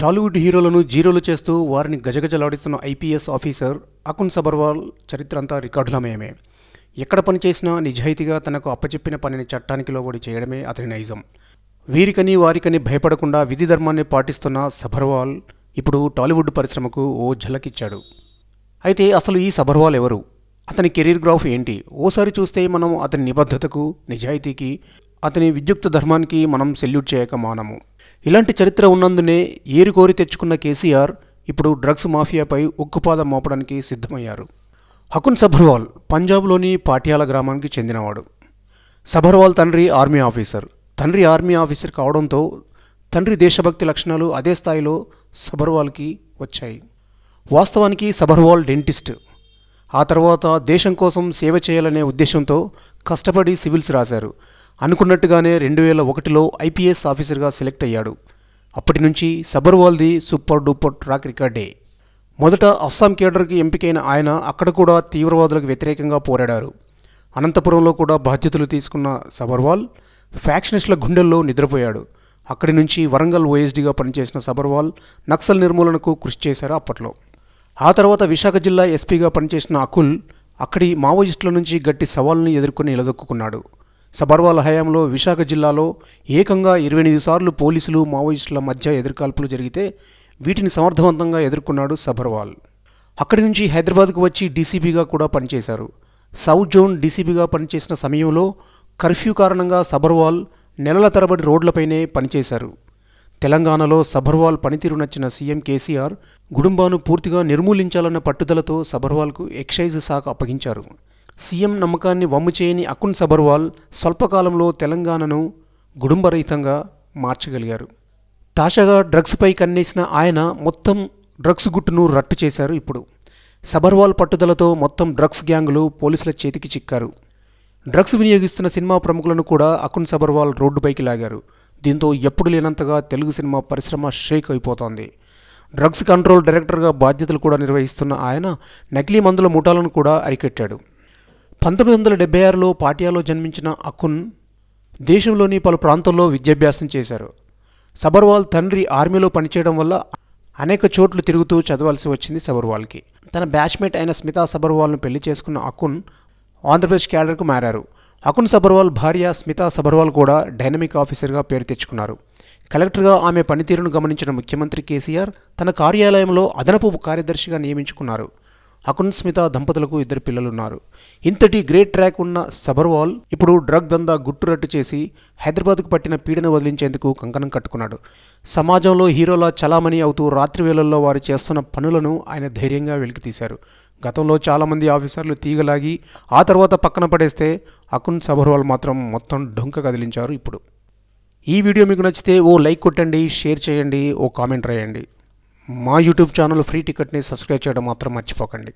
టాలీవుడ్ హీరోలను జీరోలు చేస్తూ వారిని గజగజలాడిస్తున్న ఐపీఎస్ ఆఫీసర్ అకున్ సబర్వాల్ చరిత్ర అంతా రికార్డులమయమే. ఎక్కడ పనిచేసినా నిజాయితీగా తనకు అప్పచెప్పిన పనిని చట్టానికి లోబడి చేయడమే అతని నైజం. వీరికని వారికని భయపడకుండా విధి ధర్మాన్ని పాటిస్తున్న సబర్వాల్ ఇప్పుడు టాలీవుడ్ పరిశ్రమకు ఓ ఝలకిచ్చాడు. అయితే అసలు ఈ సబర్వాల్ ఎవరు? అతని కెరీర్ గ్రాఫ్ ఏంటి? ఓసారి చూస్తే మనం అతని నిబద్ధతకు నిజాయితీకి అతని విద్యుక్త ధర్మానికి మనం సెల్యూట్ చేయక మానము. ఇలాంటి చరిత్ర ఉన్నందునే ఏరి కోరి తెచ్చుకున్న కేసీఆర్ ఇప్పుడు డ్రగ్స్ మాఫియాపై ఉక్కుపాదం మోపడానికి సిద్ధమయ్యారు. హకున్ సభర్వాల్ పంజాబ్లోని పాటియాల గ్రామానికి చెందినవాడు. సభర్వాల్ తండ్రి ఆర్మీ ఆఫీసర్. తండ్రి ఆర్మీ ఆఫీసర్ కావడంతో తండ్రి దేశభక్తి లక్షణాలు అదే స్థాయిలో సబర్వాల్కి వచ్చాయి. వాస్తవానికి సబర్వాల్ డెంటిస్ట్. ఆ తర్వాత దేశం కోసం సేవ చేయాలనే ఉద్దేశంతో కష్టపడి సివిల్స్ రాశారు. అనుకున్నట్టుగానే రెండు వేల ఒకటిలో ఐపీఎస్ ఆఫీసర్గా సెలెక్ట్ అయ్యాడు. అప్పటి నుంచి సబర్వాల్ది సూపర్ డూపర్ ట్రాక్ రికార్డే. మొదట అస్సాం కేడర్కి ఎంపికైన ఆయన అక్కడ కూడా తీవ్రవాదులకు వ్యతిరేకంగా పోరాడారు. అనంతపురంలో కూడా బాధ్యతలు తీసుకున్న సబర్వాల్ ఫ్యాక్షనిస్టుల గుండెల్లో నిద్రపోయాడు. అక్కడి నుంచి వరంగల్ ఓఎస్డీగా పనిచేసిన సబర్వాల్ నక్సల్ నిర్మూలనకు కృషి చేశారు అప్పట్లో. ఆ తర్వాత విశాఖ జిల్లా ఎస్పీగా పనిచేసిన అకుల్ అక్కడి మావోయిస్టుల నుంచి గట్టి సవాల్ని ఎదుర్కొని నిలదొక్కున్నాడు. సబర్వాల్ హయాంలో విశాఖ జిల్లాలో ఏకంగా ఇరవై ఎనిమిది సార్లు పోలీసులు మావోయిస్టుల మధ్య ఎదుర్కాల్పులు జరిగితే వీటిని సమర్థవంతంగా ఎదుర్కొన్నాడు సబర్వాల్. అక్కడి నుంచి హైదరాబాద్కు వచ్చి డీసీపీగా కూడా పనిచేశారు. సౌత్ జోన్ డీసీపీగా పనిచేసిన సమయంలో కర్ఫ్యూ కారణంగా సబర్వాల్ నెలల తరబడి రోడ్లపైనే పనిచేశారు. తెలంగాణలో సబర్వాల్ పనితీరు నచ్చిన సీఎం కేసీఆర్ గుడుంబాను పూర్తిగా నిర్మూలించాలన్న పట్టుదలతో సబర్వాల్కు ఎక్సైజ్ శాఖ అప్పగించారు. సీఎం నమ్మకాన్ని వమ్ము చేయని అకున్ సబర్వాల్ స్వల్పకాలంలో తెలంగాణను గుడుంబరహితంగా మార్చగలిగారు. తాజాగా డ్రగ్స్పై కన్నేసిన ఆయన మొత్తం డ్రగ్స్ గుట్టును రట్టు చేశారు ఇప్పుడు. సబర్వాల్ పట్టుదలతో మొత్తం డ్రగ్స్ గ్యాంగులు పోలీసుల చేతికి చిక్కారు. డ్రగ్స్ వినియోగిస్తున్న సినిమా ప్రముఖులను కూడా అకున్ సబర్వాల్ రోడ్డుపైకి లాగారు. దీంతో ఎప్పుడు లేనంతగా తెలుగు సినిమా పరిశ్రమ షేక్ అయిపోతోంది. డ్రగ్స్ కంట్రోల్ డైరెక్టర్గా బాధ్యతలు కూడా నిర్వహిస్తున్న ఆయన నకిలీ మందుల ముఠాలను కూడా అరికట్టాడు. పంతొమ్మిది వందల డెబ్బై ఆరులో పాటియాలో జన్మించిన అకున్ దేశంలోని పలు ప్రాంతాల్లో విద్యాభ్యాసం చేశారు. సబర్వాల్ తండ్రి ఆర్మీలో పనిచేయడం వల్ల అనేక చోట్లు తిరుగుతూ చదవాల్సి వచ్చింది సబర్వాల్కి. తన బ్యాచ్మేట్ అయిన స్మితా సబర్వాల్ను పెళ్ళి చేసుకున్న అకున్ ఆంధ్రప్రదేశ్ క్యాడర్కు మారారు. అకున్ సబర్వాల్ భార్య స్మితా సబర్వాల్ కూడా డైనమిక్ ఆఫీసర్గా పేరు తెచ్చుకున్నారు. కలెక్టర్గా ఆమె పనితీరును గమనించిన ముఖ్యమంత్రి కేసీఆర్ తన కార్యాలయంలో అదనపు కార్యదర్శిగా నియమించుకున్నారు. అకున్ స్మిత దంపతులకు ఇద్దరు పిల్లలున్నారు. ఇంతటి గ్రేట్ ట్రాక్ ఉన్న సబర్వాల్ ఇప్పుడు డ్రగ్ దందా గుట్టురట్టు చేసి హైదరాబాద్కు పట్టిన పీడన వదిలించేందుకు కంకణం కట్టుకున్నాడు. సమాజంలో హీరోలా చలామణి అవుతూ రాత్రి వేళల్లో వారు చేస్తున్న పనులను ఆయన ధైర్యంగా వెలికితీశారు. గతంలో చాలామంది ఆఫీసర్లు తీగలాగి ఆ తర్వాత పక్కన పడేస్తే అకున్ సబర్వాల్ మాత్రం మొత్తం డొంక కదిలించారు ఇప్పుడు. ఈ వీడియో మీకు నచ్చితే ఓ లైక్ కొట్టండి షేర్ చేయండి ఓ కామెంట్ రాయండి. మా యూట్యూబ్ ఛానల్ ఫ్రీ టికెట్ని సబ్స్క్రైబ్ చేయడం మాత్రం మర్చిపోకండి.